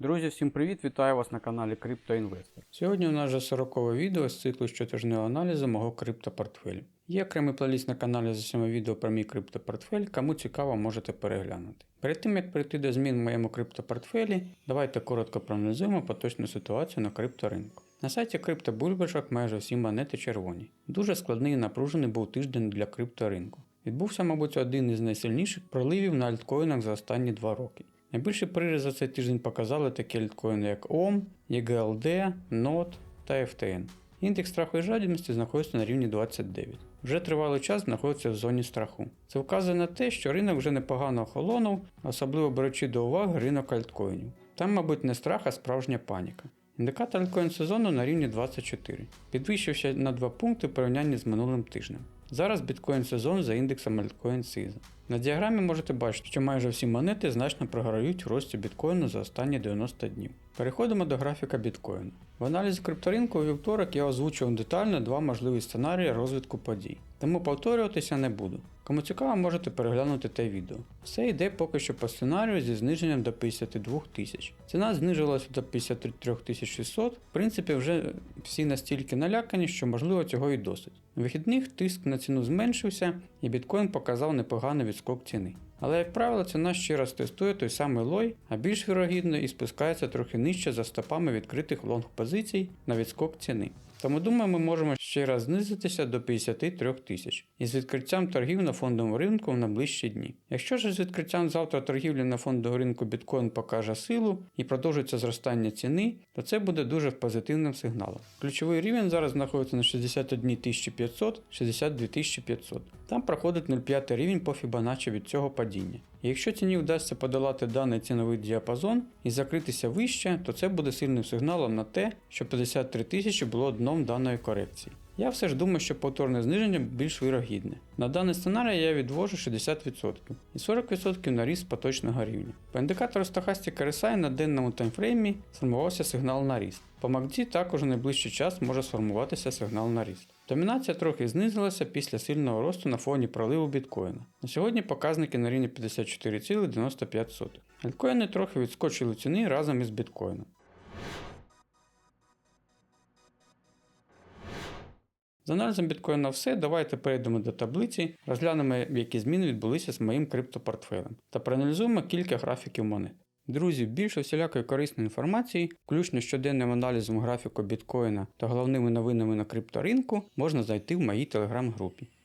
Друзі, всім привіт! Вітаю вас на каналі CryptoInvestor. Сьогодні у нас вже 40 відео з циклу щотижневого аналізу мого криптопортфелю. Є окремий плейліст на каналі з усіма відео про мій криптопортфель, кому цікаво, можете переглянути. Перед тим як перейти до змін в моєму криптопортфелі, давайте коротко проаналізуємо поточну ситуацію на крипторинку. На сайті криптобульбашок майже всі монети червоні. Дуже складний і напружений був тиждень для крипторинку. Відбувся, мабуть, один із найсильніших проливів на альткоїнах за останні два роки. Найбільший приріст за цей тиждень показали такі альткоїни, як OM, EGLD, NOT та FTN. Індекс страху і жадібності знаходиться на рівні 29. Вже тривалий час знаходиться в зоні страху. Це вказує на те, що ринок вже непогано охолонув, особливо беручи до уваги ринок альткоїнів. Там, мабуть, не страх, а справжня паніка. Індикатор альткоін сезону на рівні 24, підвищився на 2 пункти в порівнянні з минулим тижнем. Зараз біткоін сезон за індексом альткоін Season. На діаграмі можете бачити, що майже всі монети значно програють в рості біткоїну за останні 90 днів. Переходимо до графіка біткоїну. В аналізі крипторинку у вівторок я озвучував детально два можливі сценарії розвитку подій, тому повторюватися не буду. Кому цікаво, можете переглянути те відео. Все йде поки що по сценарію зі зниженням до 52 тисяч. Ціна знижувалася до 53 600. В принципі, вже всі настільки налякані, що можливо цього і досить. У вихідних тиск на ціну зменшився, і біткоін показав непоганий відскок ціни. Але, як правило, ціна ще раз тестує той самий лой, а більш вірогідно і спускається трохи нижче за стопами відкритих лонг позицій на відскок ціни. Тому думаю, ми можемо ще раз знизитися до 53 тисяч із відкриттям торгів на фондовому ринку в найближчі дні. Якщо ж з відкриттям завтра торгівлі на фондовому ринку біткоін покаже силу і продовжиться зростання ціни, то це буде дуже позитивним сигналом. Ключовий рівень зараз знаходиться на 61 500 62 500. Там проходить 0,5 рівень по Fibonacci від цього падіння. І якщо ціні вдасться подолати даний ціновий діапазон і закритися вище, то це буде сильним сигналом на те, що 53 тисячі було дном даної корекції. Я все ж думаю, що повторне зниження більш вірогідне. На даний сценарій я відвожу 60% і 40% на ріст поточного рівня. По індикатору Stochastic RSI на денному таймфреймі сформувався сигнал на ріст. По MACD також у найближчий час може сформуватися сигнал на ріст. Домінація трохи знизилася після сильного росту на фоні проливу біткоїна. На сьогодні показники на рівні 54,95. Альткоїни трохи відскочили ціни разом із біткоїном. З аналізом біткоїна все, давайте перейдемо до таблиці, розглянемо, які зміни відбулися з моїм криптопортфелем та проаналізуємо кілька графіків монет. Друзі, більше всілякої корисної інформації, включно щоденним аналізом графіку біткоїна та головними новинами на крипторинку, можна знайти в моїй телеграм-групі.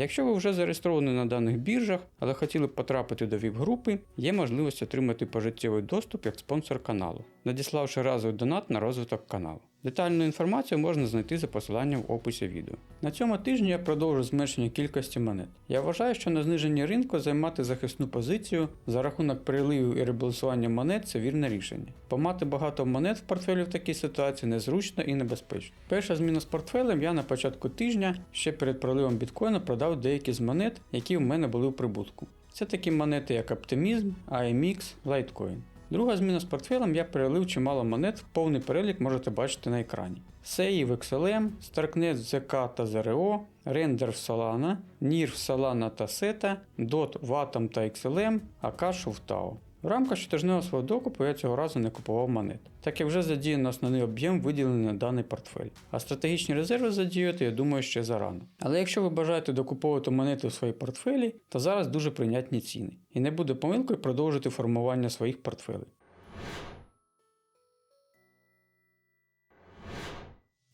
Якщо ви вже зареєстровані на даних біржах, але хотіли б потрапити до ВІП-групи, є можливість отримати пожиттєвий доступ як спонсор каналу, надіславши разовий донат на розвиток каналу. Детальну інформацію можна знайти за посиланням в описі відео. На цьому тижні я продовжу зменшення кількості монет. Я вважаю, що на зниженні ринку займати захисну позицію за рахунок переливів і ребалансування монет це вірне рішення. Помати багато монет в портфелі в такій ситуації незручно і небезпечно. Перша зміна з портфелем я на початку тижня ще перед проливом біткоїна продав деякі з монет, які в мене були в прибутку. Це такі монети, як Optimism, AMX, Litecoin. Друга зміна з портфелем я перелив чимало монет, повний перелік можете бачити на екрані. SEI в XLM, Starknet ZK та ZRO, Render в Solana, NIR в Solana та SETA, DOT в Atom та XLM, Akash в TAO. В рамках щотижневого свого докупу я цього разу не купував монет, так як вже задіяно основний об'єм виділений на даний портфель. А стратегічні резерви задіяти, я думаю, ще зарано. Але якщо ви бажаєте докуповувати монети у свої портфелі, то зараз дуже прийнятні ціни. І не буде помилкою продовжити формування своїх портфелей.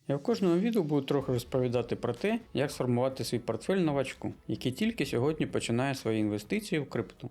Я в кожному відео буду трохи розповідати про те, як сформувати свій портфель новачку, який тільки сьогодні починає свої інвестиції в крипту.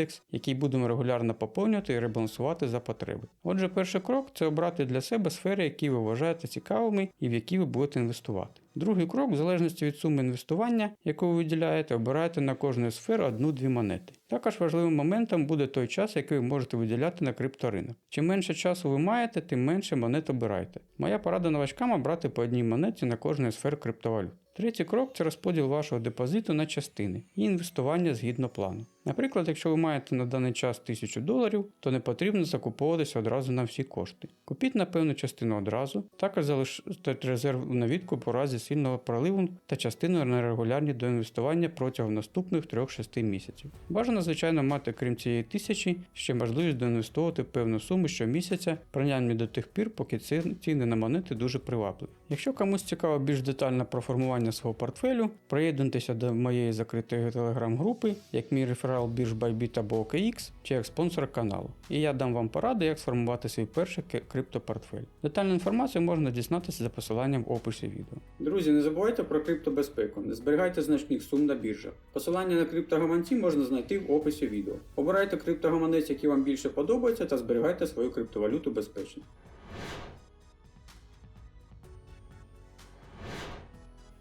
який будемо регулярно поповнювати і ребалансувати за потреби. Отже, перший крок це обрати для себе сфери, які ви вважаєте цікавими і в які ви будете інвестувати. Другий крок, в залежності від суми інвестування, яку ви виділяєте, обирайте на кожну сферу одну-дві монети. Також важливим моментом буде той час, який ви можете виділяти на крипторинок. Чим менше часу ви маєте, тим менше монет обирайте. Моя порада новачкам обрати по одній монеті на кожну сферу криптовалют. Третій крок це розподіл вашого депозиту на частини і інвестування згідно плану. Наприклад, якщо ви маєте на даний час 1000 доларів, то не потрібно закуповуватися одразу на всі кошти. Купіть на певну частину одразу, також залиште резерв на відкуп у разі сильного проливу та частину на регулярні до інвестування протягом наступних 3-6 місяців. Бажано, звичайно, мати крім цієї тисячі ще можливість доінвестувати певну суму щомісяця, принаймні до тих пір, поки ціни на монети дуже привабливі. Якщо комусь цікаво більш детально про формування свого портфелю, приєднуйтеся до моєї закритої телеграм-групи, як мій реферал бірж Bybit або OKX, чи як спонсор каналу. І я дам вам поради, як сформувати свій перший криптопортфель. Детальну інформацію можна дізнатися за посиланням в описі відео. Друзі, не забувайте про криптобезпеку, не зберігайте значних сум на біржах. Посилання на криптогаманці можна знайти в описі відео. Обирайте криптогаманець, який вам більше подобається, та зберігайте свою криптовалюту безпечно.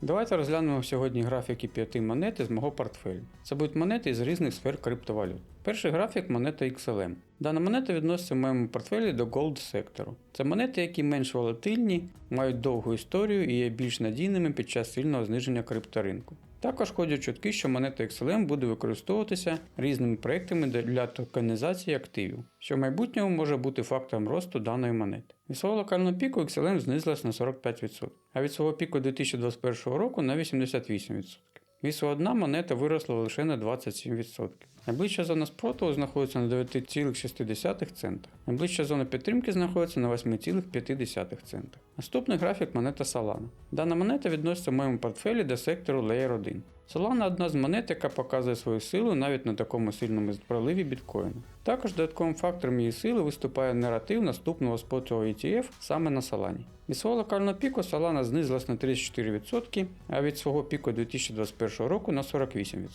Давайте розглянемо сьогодні графіки п'яти монет із мого портфелю. Це будуть монети із різних сфер криптовалют. Перший графік монета XLM. Дана монета відноситься в моєму портфелі до Gold сектору. Це монети, які менш волатильні, мають довгу історію і є більш надійними під час сильного зниження крипторинку. Також ходять чутки, що монета XLM буде використовуватися різними проектами для токенізації активів, що в майбутньому може бути фактором росту даної монети. Від свого локального піку XLM знизилась на 45%, а від свого піку 2021 року на 88%. Від одна монета виросла лише на 27%. Найближча зона спротиву знаходиться на 9,6 цента. Найближча зона підтримки знаходиться на 8,5 цента. Наступний графік монета Solana. Дана монета відноситься в моєму портфелі до сектору Layer 1. Solana одна з монет, яка показує свою силу навіть на такому сильному проливі біткоїну. Також додатковим фактором її сили виступає наратив наступного спотового ETF саме на Solana. Від свого локального піку Solana знизилась на 34%, а від свого піку 2021 року на 48%.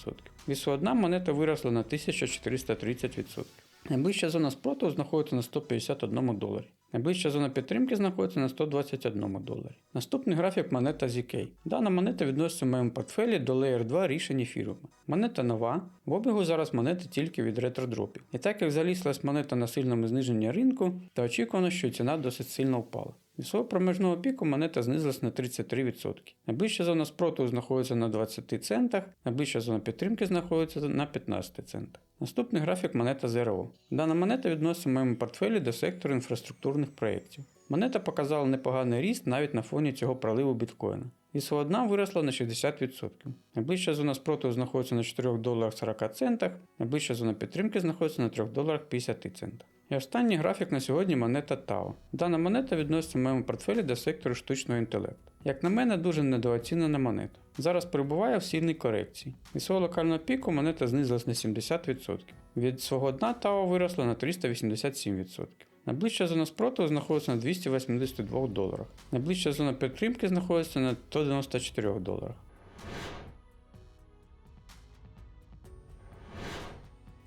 Від свого дна монета виросла на 1430%. Найближча зона спротиву знаходиться на 151 доларі. Найближча зона підтримки знаходиться на 121 доларі. Наступний графік монета ZK. Дана монета відноситься в моєму портфелі до Layer 2 рішень ефіру. Монета нова, в обігу зараз монети тільки від ретродропів. І так як залізлась монета на сильному зниженні ринку, то очікувано, що ціна досить сильно впала. Від свого проміжного піку монета знизилась на 33%. Найближча зона спротиву знаходиться на 20 центах, найближча зона підтримки знаходиться на 15 центах. Наступний графік монета ZRO. Дана монета відноситься в моєму портфелі до сектору інфраструктурних проєктів. Монета показала непоганий ріст навіть на фоні цього проливу біткоїна. Від свого виросла на 60%. Найближча зона спротиву знаходиться на 4 доларах 40 центах, найближча зона підтримки знаходиться на 3 доларах 50 центах. І останній графік на сьогодні монета TAO. Дана монета відноситься в моєму портфелі до сектору штучного інтелекту. Як на мене, дуже недооцінена монета. Зараз перебуває в сильній корекції. Від свого локального піку монета знизилась на 70%. Від свого дна TAO виросла на 387%. Найближча зона спротиву знаходиться на 282 доларах. Найближча зона підтримки знаходиться на 194 доларах.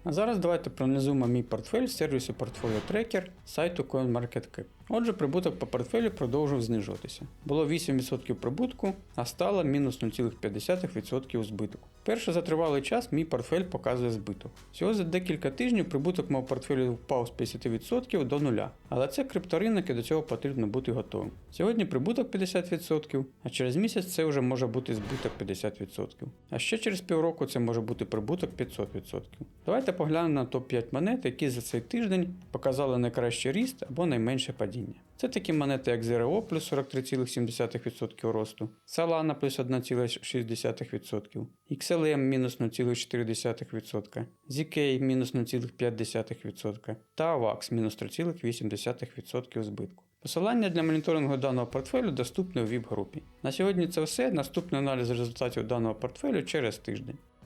А зараз давайте проаналізуємо мій портфель з сервісу Portfolio Tracker сайту CoinMarketCap. Отже, прибуток по портфелю продовжив знижуватися. Було 8% прибутку, а стало мінус 0,5% збитку. Перше за тривалий час мій портфель показує збиток. Всього за декілька тижнів прибуток мого портфелю впав з 50% до нуля, але це крипторинок і до цього потрібно бути готовим. Сьогодні прибуток 50%, а через місяць це вже може бути збиток 50%. А ще через півроку це може бути прибуток 500%. Давайте поглянемо на топ-5 монет, які за цей тиждень показали найкращий ріст або найменше падіння. Падіння. Це такі монети, як ZRO плюс 43,7% росту, Solana плюс 1,6%, XLM мінус 0,4%, ZK мінус 0,5% та AVAX мінус 3,8% збитку. Посилання для моніторингу даного портфелю доступне у VIP-групі. На сьогодні це все. Наступний аналіз результатів даного портфелю через тиждень.